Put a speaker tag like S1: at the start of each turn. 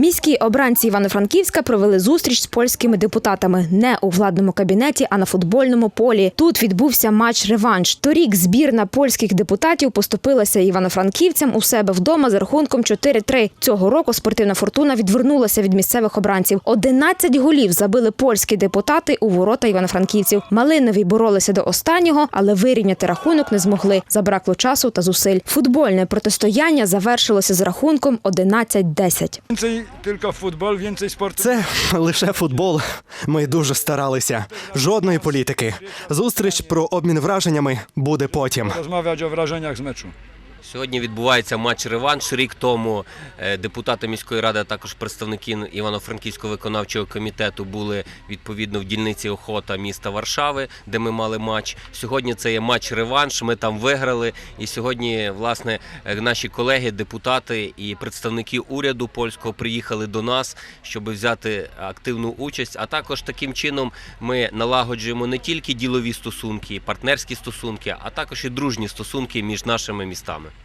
S1: Міські обранці Івано-Франківська провели зустріч з польськими депутатами не у владному кабінеті, а на футбольному полі. Тут відбувся матч-реванш. Торік збірна польських депутатів поступилася івано-франківцям у себе вдома за рахунком 4-3. Цього року спортивна фортуна відвернулася від місцевих обранців. 11 голів забили польські депутати у ворота івано-франківців. Малинові боролися до останнього, але вирівняти рахунок не змогли. Забракло часу та зусиль. Футбольне протистояння завершилося з рахунком 11-10.
S2: Więcej футбол, він цей sportu.
S3: Це лише футбол. Ми дуже старалися. Жодної політики. Зустріч про обмін враженнями буде потім.
S2: Розмовляти о враженнях з meczu.
S4: Сьогодні відбувається матч-реванш. Рік тому е, депутати міської ради, а також представники Івано-Франківського виконавчого комітету були відповідно в дільниці охота міста Варшави, де ми мали матч. Сьогодні це є матч-реванш. Ми там виграли. І сьогодні, власне, е, наші колеги, депутати і представники уряду польського приїхали до нас, щоб взяти активну участь. А також таким чином ми налагоджуємо не тільки ділові стосунки, партнерські стосунки, а також і дружні стосунки між нашими містами.